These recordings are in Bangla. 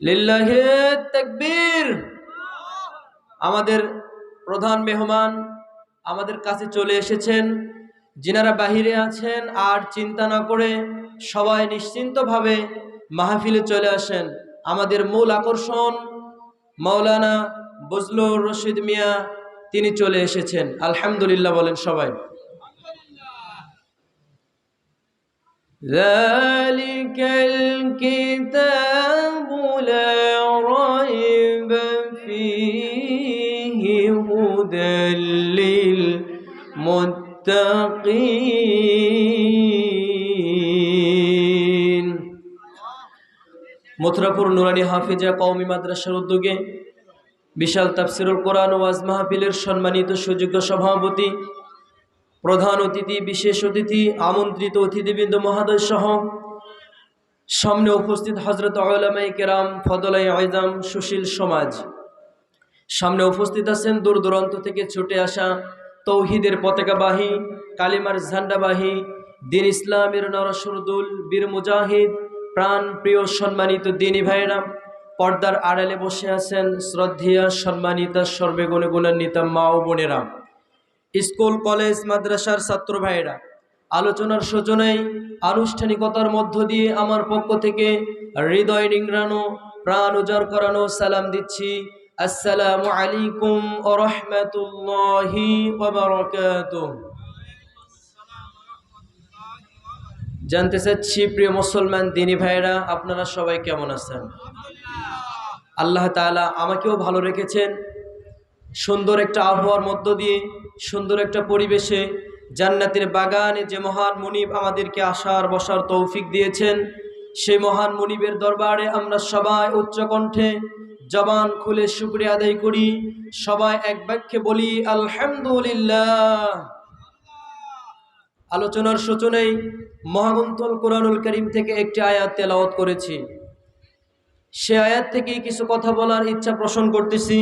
লিল্লাহে আমাদের প্রধান মেহমান আমাদের কাছে চলে এসেছেন। যিনারা বাহিরে আছেন, আর চিন্তা না করে সবাই নিশ্চিন্তভাবে মাহফিলে চলে আসেন। আমাদের মূল আকর্ষণ মাওলানা বজলুর রশিদ মিয়া, তিনি চলে এসেছেন। আলহামদুলিল্লাহ বলেন সবাই। ذلك الكتاب لا ريب فيه هدى للمتقين মথুরাপুর নুরানি হাফিজা কওমি মাদ্রাসার উদ্যোগে বিশাল তাফসিরুল কোরআন ওয়াজ মাহফিলের সম্মানিত সুযোগ্য সভাপতি প্রধান অতিথি, বিশেষ অতিথি, আমন্ত্রিত অতিথিবৃন্দ, মহাদয় সহ সামনে উপস্থিত হজরত আলামাই কেরাম ফদলাই আয়দাম সুশীল সমাজ। সামনে উপস্থিত আছেন দূর দূরান্ত থেকে ছুটে আসা তৌহিদের পতাকাবাহী, কালিমার ঝান্ডাবাহী, দিন ইসলামের নরসরদুল, বীর মুজাহিদ, প্রাণ প্রিয় সম্মানিত দিনী ভাইরা পর্দার আড়ালে বসে আছেন শ্রদ্ধেয়া সম্মানিতা সর্বে গুণে গুণান্বিতা মা ও বোনেরা। স্কুল, কলেজ, মাদ্রাসার ছাত্র ভাইয়েরা, আলোচনার সূচনায় আনুষ্ঠানিকতার মধ্য দিয়ে আমার পক্ষ থেকে হৃদয় নিংড়ানো, প্রাণ উজাড় করানো সালাম দিচ্ছি। আসসালামু আলাইকুম ও রহমতুল্লাহি জানতে চাচ্ছি, প্রিয় মুসলমান দিনী ভাইয়েরা, আপনারা সবাই কেমন আছেন? আল্লাহ তাআলা আমাকেও ভালো রেখেছেন। সুন্দর একটা আবহাওয়ার মধ্য দিয়ে সুন্দর একটা পরিবেশে জান্নাতের বাগানে যে মহান মনিব আমাদেরকে আসার, বসার তৌফিক দিয়েছেন, সেই মহান মনিবের দরবারে আমরা সবাই উচ্চকণ্ঠে জবান খুলে শুক্রিয়া আদায় করি। সবাই এক বাক্যে বলি, আলহামদুলিল্লাহ। আলোচনার সূচনায় মহাগন্তল কোরআনুল করিম থেকে একটি আয়াত তেলাওয়াত করেছি। সে আয়াত থেকেই কিছু কথা বলার ইচ্ছা পোষণ করতেছি।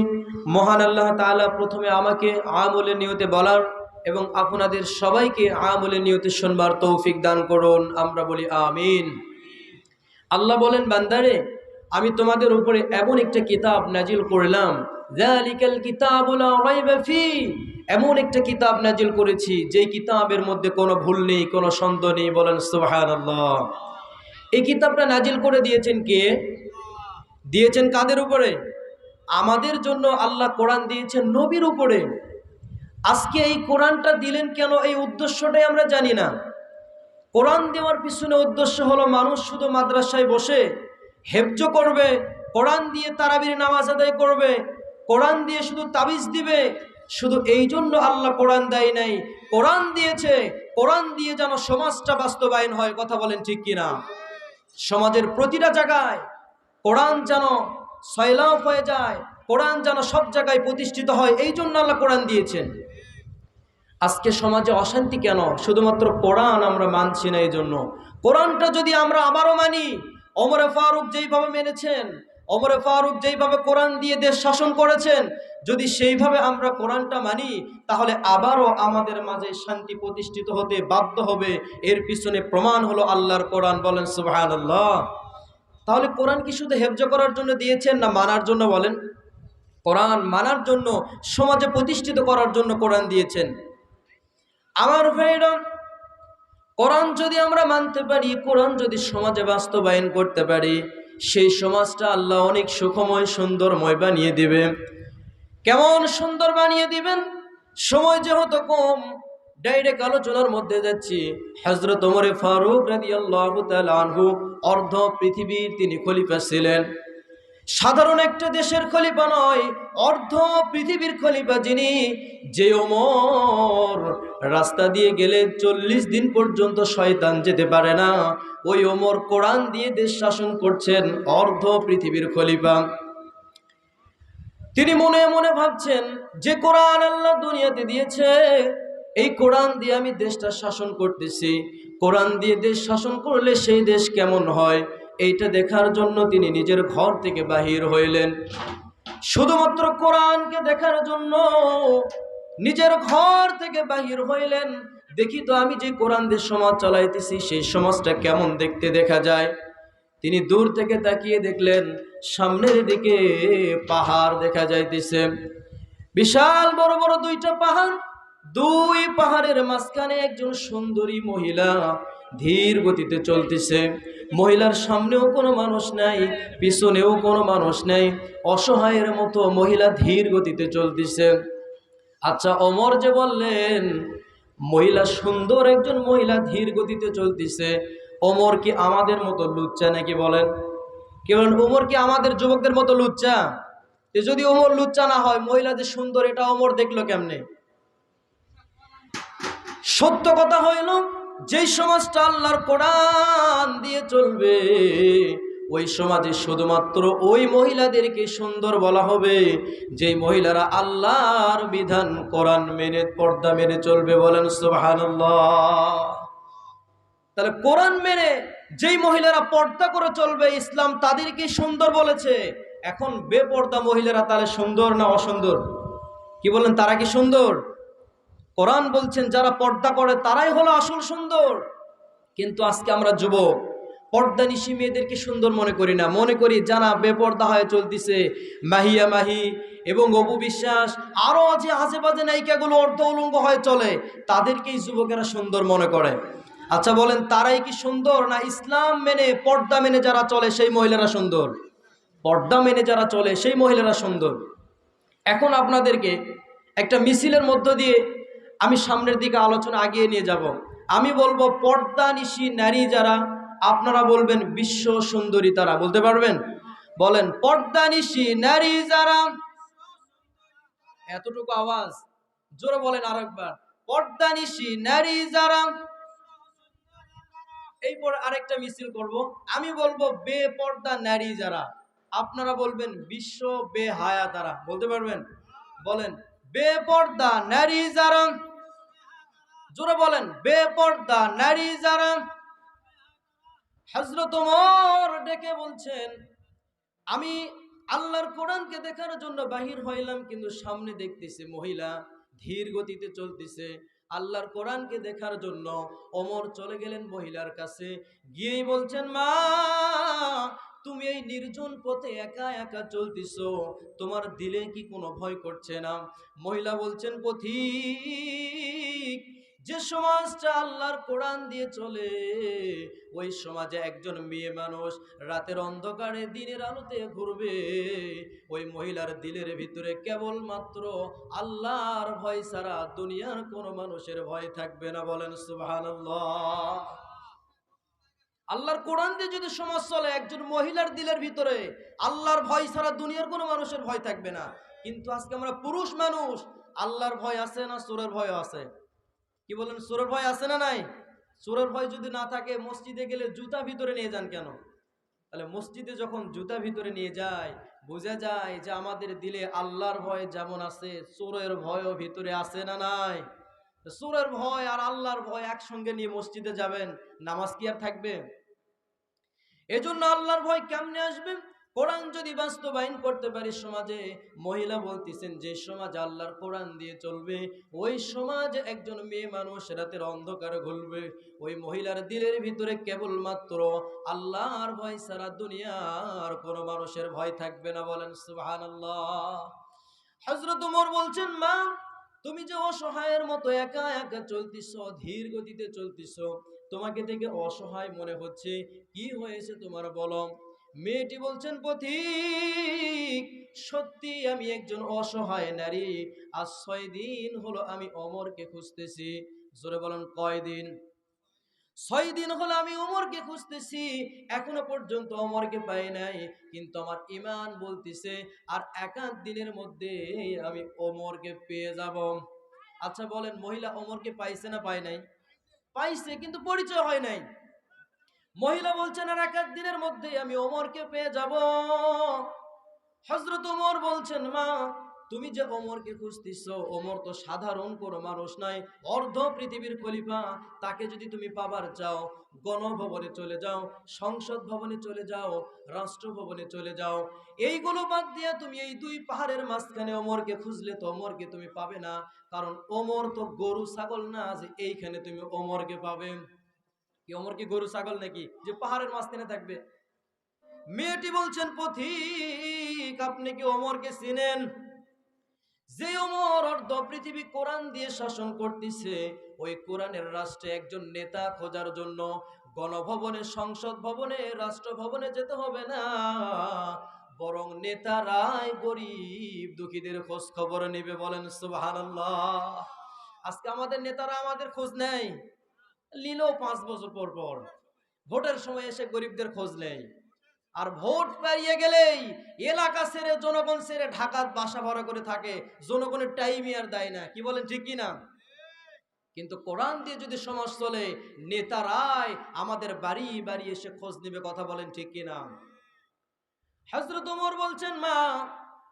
মহান আল্লাহ তাআলা প্রথমে আমাকে আমলের নিয়তে বলার এবং আপনাদের সবাইকে আমলের নিয়তে শুনবার তৌফিক দান করুন, আমরা বলি আমিন। আল্লাহ বলেন, বান্দারে, আমি তোমাদের উপরে এমন একটা কিতাব নাজিল করলাম এমন একটা কিতাব নাজিল করেছি, যেই কিতাবের মধ্যে কোনো ভুল নেই, কোনো সন্দেহ নেই, বলেন সুবহানাল্লাহ। এই কিতাবটা নাজিল করে দিয়েছেন কে? দিয়েছেন কাদের উপরে? আমাদের জন্য আল্লাহ কোরআন দিয়েছেন নবীর উপরে। আজকে এই কোরআনটা দিলেন কেন? এই উদ্দেশ্যটাই আমরা জানি না। কোরআন দেওয়ার পিছনে উদ্দেশ্য হলো মানুষ শুধু মাদ্রাসায় বসে হেফজ করবে, কোরআন দিয়ে তারাবির নামাজ আদায় করবে, কোরআন দিয়ে শুধু তাবিজ দিবে, শুধু এই জন্য আল্লাহ কোরআন দেয় নাই। কোরআন দিয়েছে, কোরআন দিয়ে যেন সমাজটা বাস্তবায়ন হয়, কথা বলেন ঠিক কিনা? সমাজের প্রতিটা জায়গায় কোরআন যেন সয়লাভ হয়ে যায়, কোরআন যেন সব জায়গায় প্রতিষ্ঠিত হয়, এই জন্য আল্লাহ কোরআন দিয়েছেন। আজকে সমাজে অশান্তি কেন? শুধুমাত্র কোরআন আমরা মানছি না এই জন্য কোরআনটা যদি আমরা আবারও মানি অমরে ফারুক যেইভাবে মেনেছেন অমরে ফারুক যেইভাবে কোরআন দিয়ে দেশ শাসন করেছেন, যদি সেইভাবে আমরা কোরআনটা মানি, তাহলে আবারও আমাদের মাঝে শান্তি প্রতিষ্ঠিত হতে বাধ্য হবে। এর পিছনে প্রমাণ হলো আল্লাহর কোরআন, বলেন সুবহানাল্লাহ। তাহলে কোরআন কি শুধু হেফজ করার জন্য দিয়েছেন না মানার জন্য বলেন? কোরআন মানার জন্য, সমাজে প্রতিষ্ঠিত করার জন্য কোরআন দিয়েছেন। আমার ভাইরা কোরআন যদি আমরা মানতে পারি, কোরআন যদি সমাজে বাস্তবায়ন করতে পারি, সেই সমাজটা আল্লাহ অনেক সুখময়, সুন্দরময় বানিয়ে দিবে কেমন সুন্দর বানিয়ে দিবেন? সময় যেহেতু কম ডাইরেক্ট আলোচনার মধ্যে যাচ্ছি। হজরত ওমরে ফারুক রাজি আল্লাহ অর্ধ পৃথিবীর তিনি খলিফা ছিলেন। সাধারণ একটা দেশের খলিফা নয়, অর্ধ পৃথিবীর খলিফা যিনি, যে ওমর রাস্তা দিয়ে গেলে চল্লিশ দিন পর্যন্ত শয়তান যেতে পারে না। ওই ওমর কোরআন দিয়ে দেশ শাসন করছেন, অর্ধ পৃথিবীর খলিফা। তিনি মনে মনে ভাবছেন, যে কোরআন আল্লাহ দুনিয়াতে দিয়েছে এই কোরআন দিয়ে আমি দেশটা শাসন করতেছি। কোরআন দিয়ে দেশ শাসন করলে সেই দেশ কেমন হয়? এইটা দেখার জন্য তিনি নিজের ঘর থেকে বাহির হইলেন। শুধুমাত্র কোরআনকে দেখার জন্য নিজের ঘর থেকে বাহির হইলেন। দেখি তো আমি যে কোরআন দিয়ে সমাজ চালাইতেছি, সেই সমাজটা কেমন দেখতে দেখা যায়? তিনি দূর থেকে তাকিয়ে দেখলেন, সামনের দিকে পাহাড় দেখা যাইতেছে। বিশাল বড় বড় দুইটা পাহাড়। দুই পাহাড়ের মাঝখানে একজন সুন্দরী মহিলা ধীর গতিতে চলতেছে। মহিলার সামনেও কোনো মানুষ নাই, পিছনেও কোনো মানুষ নাই। অসহায়ের মতো মহিলা ধীর গতিতে চলতেছে। আচ্ছা অমর যে বললেন, মহিলা সুন্দর একজন মহিলা ধীর গতিতে চলতেছে। অমর কি আমাদের মতো লুচ্চা নাকি বলেন? কি বলেন ওমর কি আমাদের যুবকদের মতো লুচ্চা? যদি ওমর লুচ্চা না হয়, মহিলা যে সুন্দর, এটা অমর দেখল কেমনে? সত্য কথা হইল, যেই সমাজটা আল্লাহর কোরআন দিয়ে চলবে, ওই সমাজে শুধুমাত্র ওই মহিলাদেরকে সুন্দর বলা হবে, যেই মহিলারা আল্লাহর বিধান কোরআন মেনে, পর্দা মেনে চলবে বলেন সুবহানাল্লাহ। তাহলে কোরআন মেনে যেই মহিলারা পর্দা করে চলবে, ইসলাম তাদেরকে সুন্দর বলেছে। এখন বেপর্দা মহিলারা তাহলে সুন্দর না অসুন্দর? কি বলেন, তারা কি সুন্দর? কোরআন বলছেন, যারা পর্দা করে তারাই হলো আসল সুন্দর। কিন্তু আজকে আমরা যুবক, পর্দা নিশি মেয়েদেরকে সুন্দর মনে করি না। মনে করি যারা বেপর্দা হয়ে চলতেছে। মাহিয়া মাহি এবং অপু বিশ্বাস আরও যে আজে বাজে নায়িকাগুলো অর্ধ উলঙ্গ হয়ে চলে, তাদেরকেই যুবকেরা সুন্দর মনে করে। আচ্ছা বলেন, তারাই কি সুন্দর না ইসলাম মেনে, পর্দা মেনে যারা চলে, সেই মহিলারা সুন্দর? পর্দা মেনে যারা চলে, সেই মহিলারা সুন্দর। এখন আপনাদেরকে একটা মিছিলের মধ্য দিয়ে আমি সামনের দিকে আলোচনা আগিয়ে নিয়ে যাব। আমি বলব, পর্দা নিশি নারী যারা, আপনারা বলবেন বিশ্ব সুন্দরী তারা। বলতে পারবেন? বলেন, পর্দা নিশি নারী যারা, এতটুকু আওয়াজ। জোরে বলেন আরেকবার। পর্দা নিশি নারী যারা এই পর আরেকটা মিছিল করব। আমি বলব বে পর্দা নারী যারা, আপনারা বলবেন বিশ্ব বেহায়া তারা। বলতে পারবেন? বলেন, বেপর্দা নারী যারা জোরে বলেন, বেপর্দা নারী যারা হজরত ডেকে বলছেন, আমি আল্লাহর কোরআনকে দেখার জন্য বাহির হইলাম, কিন্তু সামনে দেখতেছে মহিলা ধীর গতিতে চলতেছে। আল্লাহর কোরআনকে দেখার জন্য অমর চলে গেলেন মহিলার কাছে। গিয়েই বলছেন, মা, তুমি এই নির্জন পথে একা একা চলতেছ, তোমার দিলে কি কোনো ভয় করছে না? মহিলা বলছেন, পথিক যে সমাজটা আল্লাহর কোরআন দিয়ে চলে, ওই সমাজে একজন মেয়ে মানুষ রাতের অন্ধকারে দিনের আলোতে ঘুরবে। ওই মহিলার দিলের ভিতরে কেবলমাত্র আল্লাহর ভয় ছাড়া দুনিয়ার কোনো মানুষের ভয় থাকবে না বলেন সুবহানাল্লাহ। আল্লাহর কোরআন দিয়ে যদি সমাজ চলে একজন মহিলার দিলের ভিতরে, আল্লাহর ভয় ছাড়া দুনিয়ার কোনো মানুষের ভয় থাকবে না। কিন্তু আজকে আমরা পুরুষ মানুষ, আল্লাহর ভয় আছে না সুরের ভয় আছে? কি বলেন, সুরের ভয় আছে না নাই? সুরের ভয় যদি না থাকে, মসজিদে গেলে জুতা ভিতরে নিয়ে যান কেন? তাহলে মসজিদে যখন জুতা ভিতরে নিয়ে যায়, বোঝা যায় যে আমাদের দিলে আল্লাহর ভয় যেমন আছে চোরের ভয়ও ভিতরে আছে না নাই? চোরের ভয় আর আল্লাহর ভয় একসঙ্গে নিয়ে মসজিদে যাবেন, নামাজ কি আর থাকবে? এজন্য আল্লাহর ভয় কেমনে আসবে? কোরআন যদি বাস্তবায়ন করতে পারি সমাজে, মহিলা বলতেছেন, যে সমাজ আল্লাহর কোরআন দিয়ে চলবে, ওই সমাজ একজন মেয়ে মানুষ রাতের অন্ধকার ঘুরবে। ওই মহিলার দিলের ভিতরে কেবলমাত্র আল্লাহর ভয় সারা দুনিয়ার কোনো মানুষের ভয় থাকবে না। বলেন সুহান আল্লাহ হজরত উমর বলছেন, মা, তুমি যে অসহায়ের মতো একা একা চলতিস ধীর গতিতে চলতিস তোমাকে দেখে অসহায় মনে হচ্ছে। কি হয়েছে তোমার বলো? মেয়েটি বলছেন, পথিক, সত্যি আমি একজন অসহায় নারী। আজ ছয় দিন হলো আমি অমরকে খুঁজতেছি। জোরে বলেন কয়দিন ছয় দিন হলো আমি অমরকে খুঁজতেছি। এখনও পর্যন্ত অমরকে পাই নাই। কিন্তু আমার ইমান বলতেছে, আর একাধ দিনের মধ্যে আমি অমরকে পেয়ে যাব। আচ্ছা বলেন, মহিলা অমরকে পাইছে না পায় নাই? পাইছে, কিন্তু পরিচয় হয় নাই। মহিলা বলছেন, আর এক দিনের মধ্যে আমি ওমরকে পেয়ে যাব। হজরত ওমর বলছেন, মা, তুমি যে ওমরকে খুঁজতেছ, ওমর তো সাধারণ কোনো মানুষ নয়, অর্ধ পৃথিবীর খলিফা। তাকে যদি তুমি পাবার চাও, গণভবনে চলে যাও, সংসদ ভবনে চলে যাও, রাষ্ট্র ভবনে চলে যাও। এইগুলো বাদ দিয়ে তুমি এই দুই পাহাড়ের মাঝখানে ওমরকে খুঁজলে তো ওমরকে তুমি পাবে না। কারণ ওমর তো গরু, ছাগল না, যে এইখানে তুমি ওমরকে পাবে। কি অমর কি গরু ছাগল নাকি? যে পাহাড়ের মাঝখানে থাকবে। মেয়েটি বলছেন, পথিক, আপনি কি ওমরকে চিনেন? যে অমর অর্ধ পৃথিবী কোরআন দিয়ে শাসন করতেছে, ওই কোরআনের রাষ্ট্রে একজন নেতা খোঁজার জন্য গণভবনে, সংসদ ভবনে রাষ্ট্র ভবনে যেতে হবে না। বরং নেতারাই গরিব, দুঃখীদের খোঁজ খবর নেবে বলেন, সুবহানাল্লাহ। আজকে আমাদের নেতারা আমাদের খোঁজ নেয়। নিলেও পাঁচ বছর পর পর। ভোটের সময় এসে গরিবদের খোঁজ নেই। আর ভোট পেরিয়ে গেলেই এলাকা ছেড়ে, জনগণ ছেড়ে ঢাকার বাসা ভরা করে থাকে। জনগণের টাইমই আর দেয় না। কি বলেন, ঠিক কি না কিন্তু কোরআন দিয়ে যদি সমাজ চলে নেতারাই আমাদের বাড়ি বাড়ি এসে খোঁজ নেবে, কথা বলেন ঠিক কি না হজরত ওমর বলছেন, মা,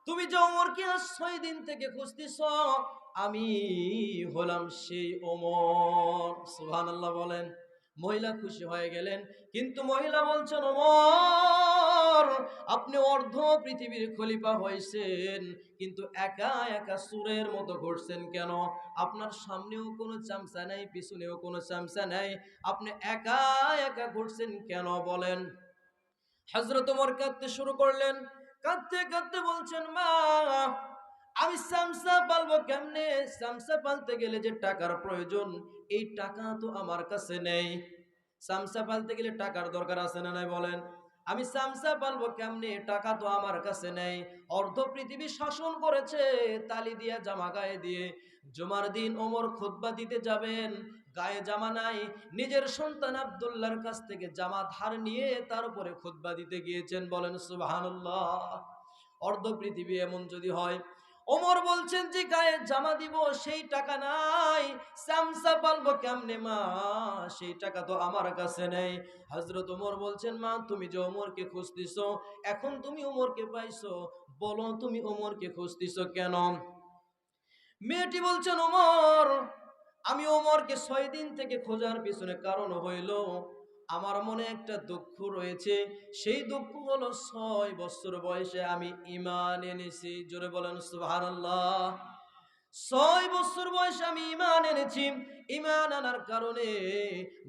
তুমি যে ওমরকে আজ ছয় দিন থেকে খুঁজতেছ আমি হলাম সেই ওমর। সুবহানাল্লাহ বলেন, মহিলা খুশি হয়ে গেলেন। কিন্তু মহিলা বলছেন, ওমর, আপনি অর্ধ পৃথিবীর খলিফা হয়েছেন, কিন্তু একা একা সুরের মতো ঘুরছেন কেন? আপনার সামনেও কোনো চামচা নাই, পিছনেও কোনো চামচা নাই। আপনি একা একা ঘুরছেন কেন? বলেন। হজরত ওমর কাঁদতে শুরু করলেন। কাঁদতে কাঁদতে বলছেন, মা আমি সামসা পালবো কেমনে? সামসা পালতে গেলে যে টাকার প্রয়োজন, এই টাকা তো আমার কাছে নেই। সামসা পালতে গেলে টাকার দরকার আছে না নাই বলেন? আমি সামসা পালবো কেমনে? টাকা তো আমার কাছে নেই। অর্ধ পৃথিবী শাসন করেছে, তালি দিয়া জামা গায়ে দিয়ে। জুমার দিন ওমর খুতবা দিতে যাবেন, গায়ে জামা নাই। নিজের সন্তান আব্দুল্লাহর কাছ থেকে জামা ধার নিয়ে তার উপরে খুতবা দিতে গিয়েছেন বলেন, সুবহানাল্লাহ। অর্ধ পৃথিবী এমন যদি হয় ওমর বলছেন যে, গায়ে জামা দিব, সেই টাকা নাই। সামসা পালবো কেমনে, মা? সেই টাকা তো আমার কাছে নেই। হজরত ওমর বলছেন, মা, তুমি যে ওমরকে খুঁজতেছ, এখন তুমি ওমরকে পাইছো। বলো, তুমি ওমরকে খুঁজতেছ কেন? মেয়েটি বলছেন, ওমর, আমি ওমরকে ছয় দিন থেকে খোঁজার পিছনে কারণ হইল আমার মনে একটা দুঃখ রয়েছে। সেই দুঃখ হলো ছয় বছর বয়সে আমি ইমান এনেছি। জোরে বলেন সুবহানাল্লাহ। ছয় বছর বয়সে আমি ইমান এনেছি। ইমান আনার কারণে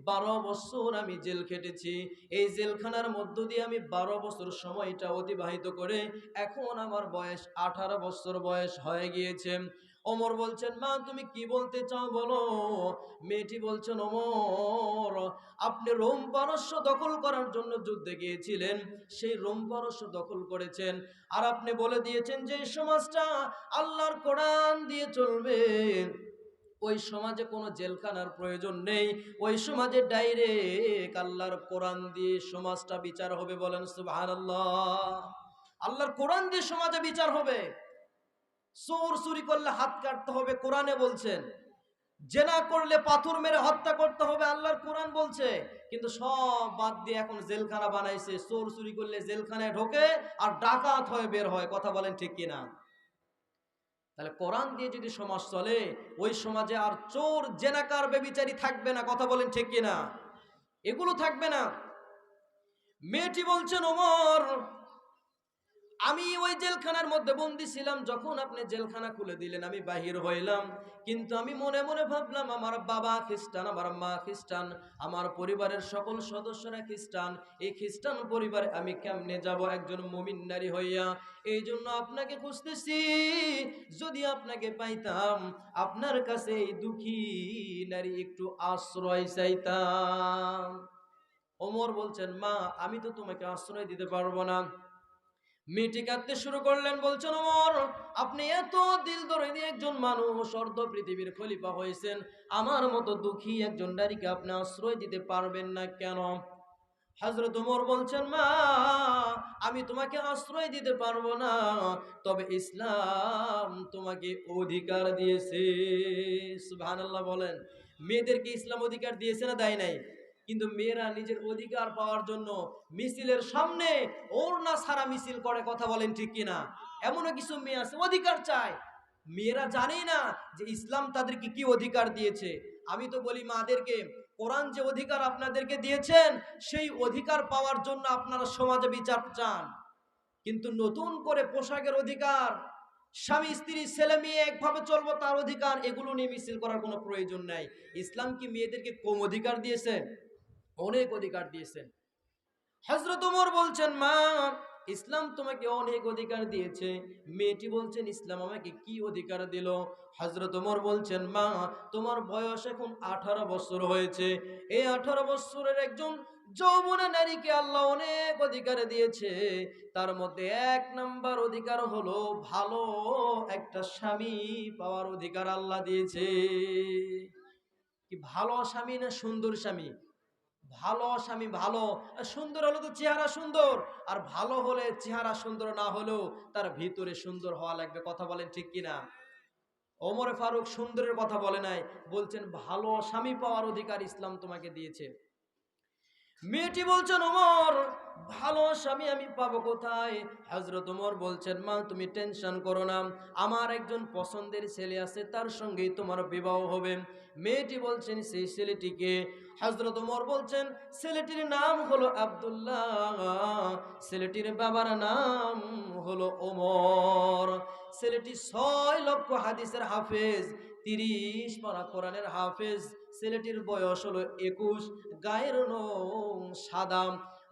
বারো বছর আমি জেল খেটেছি। এই জেলখানার মধ্য দিয়ে আমি বারো বছর সময়টা অতিবাহিত করে এখন আমার বয়স আঠারো বছর বয়স হয়ে গিয়েছে। ওমর বলছেন, মা, তুমি কি বলতে চাও বলো? মেয়েটি বলছেন, ওমর, আপনি রোম পারস্য দখল করার জন্য যুদ্ধে গিয়েছিলেন, সেই রোম পারস্য দখল করেছেন। আর আপনি বলে দিয়েছেন যে সমাজটা আল্লাহর কোরআন দিয়ে চলবে। ওই সমাজে কোনো জেলখানার প্রয়োজন নেই। ওই সমাজে ডাইরেক্ট আল্লাহর কোরআন দিয়ে সমাজটা বিচার হবে বলেন, সুবহানাল্লাহ। আল্লাহর কোরআন দিয়ে সমাজে বিচার হবে। চোর চুরি করলে হাত কাটতে হবে, কোরআনে বলছেন। জেনা করলে পাথর মেরে হত্যা করতে হবে, আল্লাহর কোরআন বলছে। কিন্তু সব বাদ দিয়ে এখন জেলখানা বানাইছে, চোর চুরি করলে জেলখানায় ঢোকে আর ডাকাত হয়ে বের হয়, কথা বলেন ঠিক কিনা? তাহলে কোরআন দিয়ে যদি সমাজ চলে, ওই সমাজে আর চোর, জেনাকার, বেবিচারি থাকবে না, কথা বলেন ঠিক কিনা? এগুলো থাকবে না। মেয়েটি বলছেন, ওমর আমি ওই জেলখানার মধ্যে বন্দি ছিলাম, যখন আপনি জেলখানা খুলে দিলেন, আমি বাহির হইলাম। কিন্তু আমি মনে মনে ভাবলাম, আমার বাবা খ্রিস্টান, আমার মা খ্রিস্টান, আমার পরিবারের সকল সদস্যরা খ্রিস্টান, এই খ্রিস্টান পরিবারে আমি কেমনে যাব? একজন মমিন নারী হইয়া। এই জন্য আপনাকে খুঁজতেছি। যদি আপনাকে পাইতাম, আপনার কাছে এই দুঃখী নারী একটু আশ্রয় চাইতাম। ওমর বলছেন, মা, আমি তো তোমাকে আশ্রয় দিতে পারব না। মেয়েটি কাঁদতে শুরু করলেন বলছেন ওমর আপনি এত দিল ধরে দিয়ে একজন মানুষ অর্ধ পৃথিবীর খলিফা হয়েছেন। আমার মতো দুঃখী একজন নারীকে আপনি আশ্রয় দিতে পারবেন না কেন? হজরত ওমর বলছেন, মা, আমি তোমাকে আশ্রয় দিতে পারব না, তবে ইসলাম তোমাকে অধিকার দিয়েছে। সুবহানাল্লাহ বলেন। মেয়েদেরকে ইসলাম অধিকার দিয়েছে না দেয় নাই? কিন্তু মেয়েরা নিজের অধিকার পাওয়ার জন্য মিছিলের সামনে ওর না সারা মিছিল করে, কথা বলেন ঠিক কিনা? এমনও কিছু মেয়ে আছে, অধিকার চায়। মেয়েরা জানেই না যে ইসলাম তাদেরকে কি অধিকার দিয়েছে। আমি তো বলি মাদেরকে, কোরআন যে অধিকার আপনাদেরকে দিয়েছেন, সেই অধিকার পাওয়ার জন্য আপনারা সমাজে বিচার চান। কিন্তু নতুন করে পোশাকের অধিকার, স্বামী, স্ত্রী, ছেলে, মেয়ে একভাবে চলবো, তার অধিকার, এগুলো নিয়ে মিছিল করার কোনো প্রয়োজন নাই। ইসলাম কি মেয়েদেরকে কম অধিকার দিয়েছে? অনেক অধিকার দিয়েছেন। হজরত ওমর বলছেন, মা, ইসলাম তোমাকে অনেক অধিকার দিয়েছে। মেয়েটি বলছেন, ইসলাম আমাকে কি অধিকার দিল? হজরত ওমর বলছেন, মা, তোমার বয়স এখন আঠারো বছর হয়েছে। এই আঠারো বছরের একজন যৌবনা নারীকে আল্লাহ অনেক অধিকার দিয়েছে। তার মধ্যে এক নাম্বার অধিকার হলো ভালো একটা স্বামী পাওয়ার অধিকার আল্লাহ দিয়েছে। কি ভালো স্বামী না সুন্দর স্বামী? ভালো স্বামী ভালো, সুন্দর হলে তো চেহারা সুন্দর, আর ভালো হলে চেহারা সুন্দর না হলেও তার ভিতরে সুন্দর হওয়া লাগবে, কথা বলেন ঠিক কিনা? ওমরে ফারুক সুন্দরের কথা বলে নাই, বলছেন, ভালো স্বামী পাওয়ার অধিকার ইসলাম তোমাকে দিয়েছে। মেয়েটি বলছেন ওমর, ভালো স্বামী আমি পাবো কোথায়? হজরত ওমর বলছেন, মা, তুমি টেনশন করো না। আমার একজন পছন্দের ছেলে আছে, তার সঙ্গেই তোমার বিবাহ হবে। মেয়েটি বলছেন, সেই ছেলেটিকে? হজরত ওমর বলছেন, ছেলেটির নাম হলো আব্দুল্লাহ। ছেলেটির বাবার নাম হলো ওমর। ছেলেটি ছয় লক্ষ হাদিসের হাফেজ, তিরিশ পারা কোরআনের হাফেজ। ছেলেটির বয়স হলো একুশ, গায়ের রং সাদা।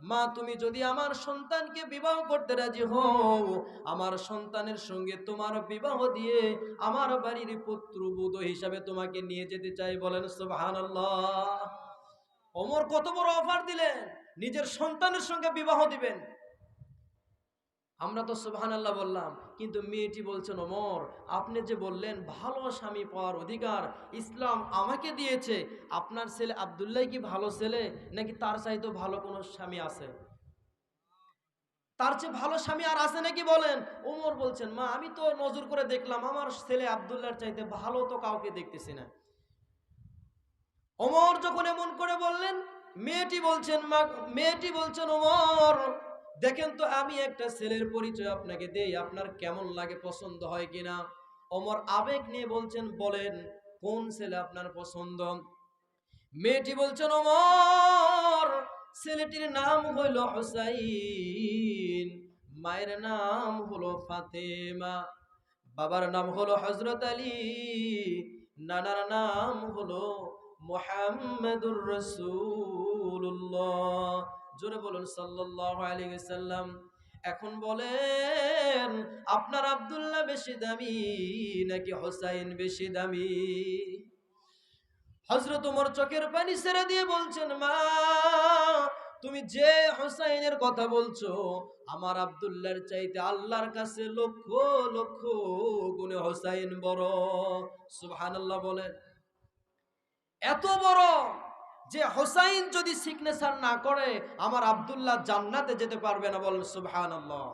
মা, তুমি যদি আমার সন্তানকে বিবাহ করতে রাজি হও, আমার সন্তানের সঙ্গে তোমার বিবাহ দিয়ে আমার বাড়ির পুত্রবুধ হিসাবে তোমাকে নিয়ে যেতে চাই বলেন সুবহানাল্লাহ। ওমর কত বড় অফার দিলেন, নিজের সন্তানের সঙ্গে বিবাহ দিবেন। আমরা তো সুবহান আল্লাহ বললাম কিন্তু মেয়েটি বলছেন, ওমর, আপনি যে বললেন ভালো স্বামী পাওয়ার অধিকার ইসলাম আমাকে দিয়েছে, আপনার ছেলে আবদুল্লাহ কি ভালো ছেলে? নাকি তার চাইতেও ভালো কোনো স্বামী আছে? তার চেয়ে ভালো স্বামী আর আছে নাকি বলেন? ওমর বলছেন, মা, আমি তো নজর করে দেখলাম, আমার ছেলে আবদুল্লাহর চাইতে ভালো তো কাউকে দেখতেছি না। ওমর যখন এমন করে বললেন, মেয়েটি বলছেন, মা, মেয়েটি বলছেন, ওমর দেখেন তো আমি একটা ছেলের পরিচয় আপনাকে দেই, আপনার কেমন লাগে, পছন্দ হয় কিনা? অমর আবেগ নিয়ে বলছেন, বলেন, কোন ছেলে আপনার পছন্দ? মেয়েটি বলছেন, অমর, ছেলেটির নাম হইল হোসাইন, মায়ের নাম হলো ফাতেমা, বাবার নাম হলো হজরত আলী, নানার নাম হলো মোহাম্মদুর রসুল্লাহ জোরে বলুন সাল্লাম এখন বলেন, আপনার আব্দুল্লাহ বেশি দামি নাকি হোসাইন বেশি দামি? হজরত ওমর চোখের পানি ছেড়ে দিয়ে বলছেন, মা, তুমি যে হোসাইনের কথা বলছো, আমার আব্দুল্লাহর চাইতে আল্লাহর কাছে লক্ষ লক্ষ গুণে হোসাইন বড়। সুবহানাল্লাহ বলেন। এত বড় যে হোসাইন যদি সিগনেচার না করে, আমার আব্দুল্লাহ জান্নাতে যেতে পারবে না বলেন সুবহানাল্লাহ।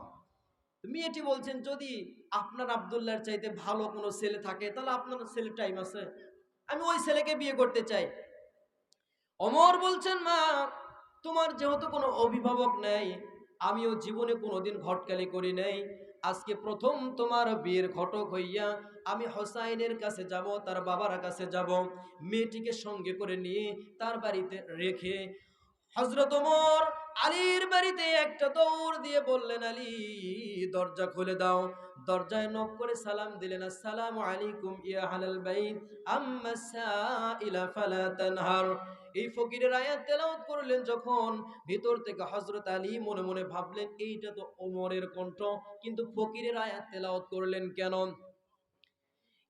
মেয়েটি বলছেন, যদি আপনার আব্দুল্লাহর চাইতে ভালো কোনো ছেলে থাকে, তাহলে আপনার ছেলে টাইম আছে। আমি ওই ছেলেকে বিয়ে করতে চাই। অমর বলছেন, মা, তোমার যেহেতু কোনো অভিভাবক নেই, আমিও জীবনে কোনোদিন ঘটকালি করি নাই। আজকে প্রথম তোমার বিয়ের ঘটক হইয়া আমি হোসাইনের কাছে যাব, তার বাবার কাছে যাব। মেয়েটিকে সঙ্গে করে নিয়ে তার বাড়িতে রেখে হজরত ওমর আলীর বাড়িতে একটা দৌড় দিয়ে বললেন, আলী, দরজা খুলে দাও। দরজায় নক করে সালাম দিলেন, আসসালামু আলাইকুম ইয়া হালাল বাইত, আম্মা সাইলা ফালা তানহার। এই ফকিরের আয়াত তেলাওয়াত করলেন যখন ভিতর থেকে হযরত আলী মনে মনে ভাবলেন, এইটা তো ওমরের কণ্ঠ। কিন্তু ফকিরের আয়াত তেলাওয়াত করলেন কেন?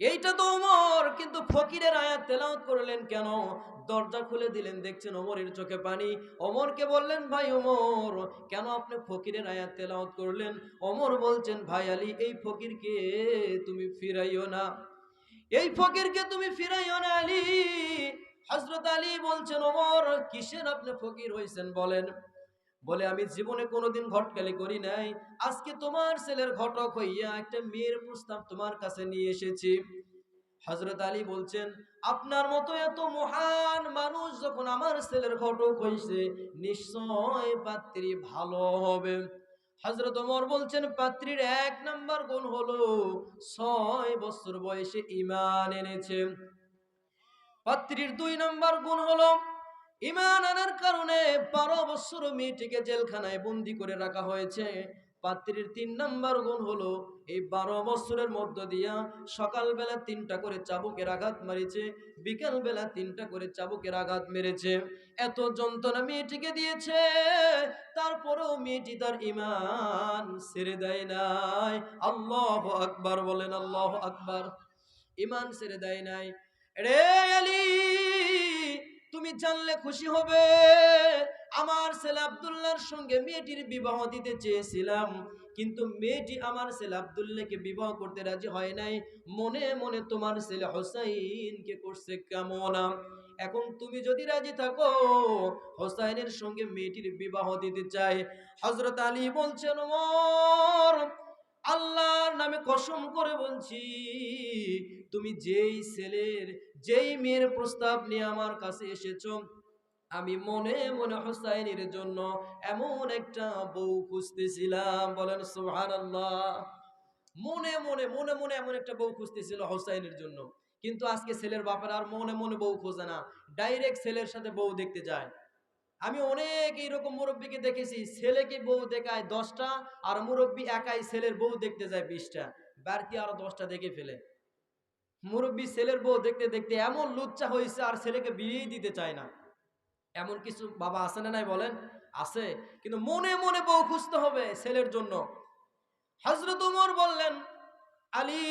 এইটা তো ওমর। কিন্তু ফকিরের আয়াত তেলাওয়াত করলেন কেন? দরজা খুলে দিলেন, দেখছেন ওমরের চোখে পানি। ওমরকে বললেন, ভাই ওমর, কেন আপনি ফকিরের আয়াত তেলাওয়াত করলেন? ওমর বলছেন, ভাই আলী, এই ফকিরকে তুমি ফিরাইও না। এই ফকিরকে তুমি ফিরাইও না আলী। হজরত আলী বলছেন, ওমর, কিসের আপনি ফকির হয়েছেন বলেন? বলে, আমি জীবনে কোনোদিন ঘটকালি করি নাই। আজকে তোমার ছেলের ঘটক হইয়া একটা মেয়ের প্রস্তাব তোমার কাছে নিয়ে এসেছি। হজরত আলী বলছেন, আপনার মতো এত মহান মানুষ যখন আমার ছেলের ঘটক হইছে, নিশ্চয় পাত্রী ভালো হবে। হজরত ওমর বলছেন, পাত্রীর এক নাম্বার গুণ হলো ছয় বছর বয়সে ইমান এনেছে। পাত্রীর দুই নম্বর গুণ হলো ইমান আনার কারণে বারো বছর মেয়েটিকে জেলখানায় বন্দি করে রাখা হয়েছে। পাত্রীর তিন নম্বর গুণ হলো, এই বারো বছরের মধ্য দিয়া সকালবেলা তিনটা করে চাবুকের আঘাত মারিছে, বিকালবেলা তিনটা করে চাবুকের আঘাত মেরেছে। এত যন্ত্রণা মেয়েটিকে দিয়েছে, তারপরেও মেয়েটি তার ইমান ছেড়ে দেয় নাই। আল্লাহ আকবার বলেন, আল্লাহ আকবার। ইমান ছেড়ে দেয় নাই। রে আলী, তুমি জানলে খুশি হবে। আমার ছেলে আবদুল্লাহর সঙ্গে মেয়েটির বিবাহ দিতে চেয়েছিলাম, কিন্তু মেয়েটি আমার ছেলে আবদুল্লাহকে বিবাহ করতে রাজি হয় নাই। মনে মনে তোমার ছেলে হোসাইনকে করছে কেমন? এখন তুমি যদি রাজি থাকো, হোসাইনের সঙ্গে মেয়েটির বিবাহ দিতে চাই। হজরত আলী বলছেন, ওমর আল্লাহর নামে কসম করে বলছি, তুমি যেই ছেলের, যেই মেয়ের প্রস্তাব নিয়ে আমার কাছে এসেছ, আমি মনে মনে হোসাইনের জন্য এমন একটা বউ খুঁজতেছিলাম। বলেন সোহান মনে মনে মনে মনে এমন একটা বউ খুঁজতেছিল হোসাইনের জন্য। কিন্তু আজকে ছেলের বাপের আর মনে মনে বউ খোঁজে না। ডাইরেক্ট ছেলের সাথে বউ দেখতে যায়। আমি অনেক এইরকম মুরব্বীকে দেখেছি ছেলেকে বউ দেখায় দশটা আর মুরব্বী একাই ছেলের বউ দেখতে যায় বিশটা বাড়তি আরও দশটা দেখে ফেলে? মুরব্বী ছেলের বউ দেখতে দেখতে এমন লুচ্চা হয়েছে আর ছেলেকে বিয়েই দিতে চায় না। এমন কিছু বাবা আছে না নাই বলেন? আছে, কিন্তু মনে মনে বউ খুঁজতে হবে ছেলের জন্য। হজরত উমর বললেন, আলী,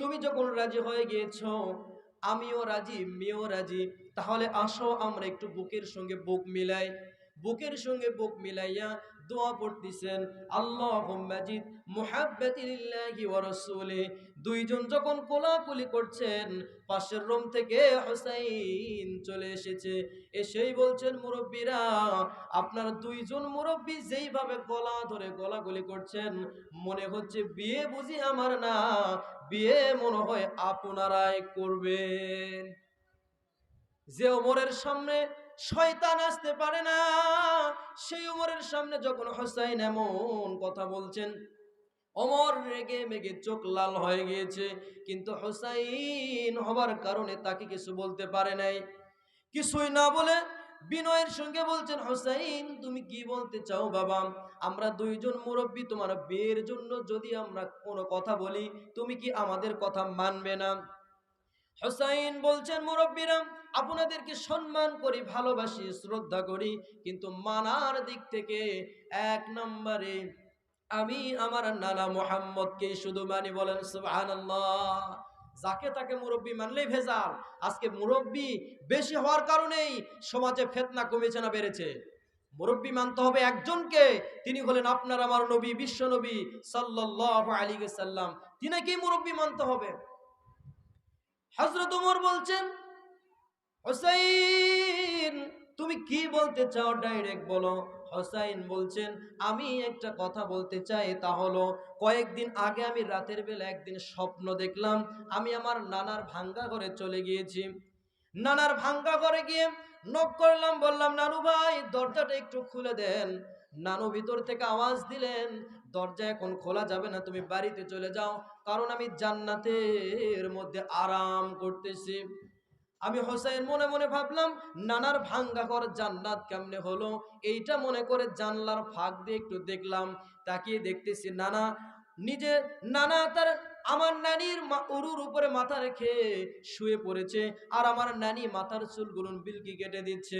তুমি যখন রাজি হয়ে গিয়েছো, আমিও রাজি, মেয়েও রাজি তাহলে আসো আমরা একটু বুকের সঙ্গে বুক মিলাই, বুকের সঙ্গে বুক মিলাইয়া দোয়া পড়তেছেন আল্লাহ দুইজন যখন কোলাকুলি করছেন, পাশের রুম থেকে হোসাইন চলে এসেছে। এসেই বলছেন, মুরব্বীরা, আপনার দুইজন মুরব্বী যেইভাবে গলা ধরে গলাগুলি করছেন, মনে হচ্ছে বিয়ে বুঝি আমার না, বিয়ে মনে হয় আপনারাই করবেন। যে ওমরের সামনে শয়তান আসতে পারে না, সেই ওমরের সামনে যখন হোসাইন এমন কথা বলছেন অমর রেগে মেগে চোখ লাল হয়ে গিয়েছে, কিন্তু হোসাইন হবার কারণে তাকে কিছু বলতে পারে নাই। কিছুই না বলে বিনয়ের সঙ্গে বলছেন, হোসাইন, তুমি কি বলতে চাও বাবা? আমরা দুইজন মুরব্বী, তোমার বিয়ের জন্য যদি আমরা কোনো কথা বলি, তুমি কি আমাদের কথা মানবে না? হোসাইন বলছেন, মুরব্বীরা আপনাদেরকে সম্মান করি, ভালোবাসি, শ্রদ্ধা করি, কিন্তু মানার দিক থেকে এক নম্বরে আমি আমার নানা মোহাম্মদকে শুধু মানি বলেন সুবহানাল্লাহ। যাকে তাকে মুরব্বী মানলেই ভেজাল। আজকে মুরব্বী বেশি হওয়ার কারণেই সমাজে ফেতনা কমেছে না বেড়েছে। মুরব্বী মানতে হবে একজনকে। তিনি হলেন আপনার আমার নবী, বিশ্ব নবী সাল্লাহ আলী সাল্লাম তিনাকেই মুরব্বী মানতে হবে। হজরত উমর বলছেন হোসাইন, তুমি কি বলতে চাও? ডাইরেক্ট বলো। হোসাইন বলছেন, আমি একটা কথা বলতে চাই তা হলো, কয়েকদিন আগে আমি রাতের বেলা একদিন স্বপ্ন দেখলাম, আমি আমার নানার ভাঙ্গা ঘরে চলে গিয়েছি। নানার ভাঙ্গা ঘরে গিয়ে নক করলাম, বললাম, নানু ভাই, দরজাটা একটু খুলে দেন। নানু ভিতর থেকে আওয়াজ দিলেন, দরজা এখন খোলা যাবে না, তুমি বাড়িতে চলে যাও, কারণ আমি জান্নাতের মধ্যে আরাম করতেছি। আমি হোসাইন মনে মনে ভাবলাম, নানার ভাঙ্গা ঘর জান্নাত কেমনে হলো? এইটা মনে করে জানলার ফাঁক দিয়ে একটু দেখলাম, তাকিয়ে দেখতেছি নানা নিজে, নানা তার আমার নানির উরুর উপরে মাথা রেখে শুয়ে পড়েছে আর আমার নানি মাথার চুল চুলগুলো বিলকি কেটে দিচ্ছে।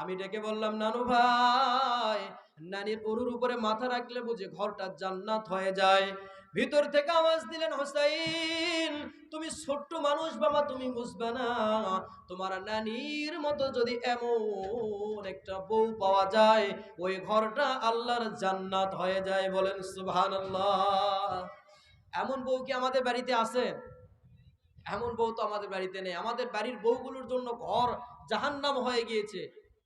আমি ডেকে বললাম, নানু ভাই, নানির উরুর উপরে মাথা রাখলে বুঝে ঘরটা জান্নাত হয়ে যায়? ভিতর থেকে আওয়াজ দিলেন, হোসাইন, তুমি ছোট্ট মানুষ বাবা, তুমি বুঝবে না। তোমার নানির মতো যদি এমন একটা বউ পাওয়া যায়, ওই ঘরটা আল্লাহর জান্নাত হয়ে যায়। বলেন, সুবহানাল্লাহ। এমন বউ কি আমাদের বাড়িতে আছে? এমন বউ তো আমাদের বাড়িতে নেই। আমাদের বাড়ির বউগুলোর জন্য ঘর জাহান্নাম হয়ে গিয়েছে।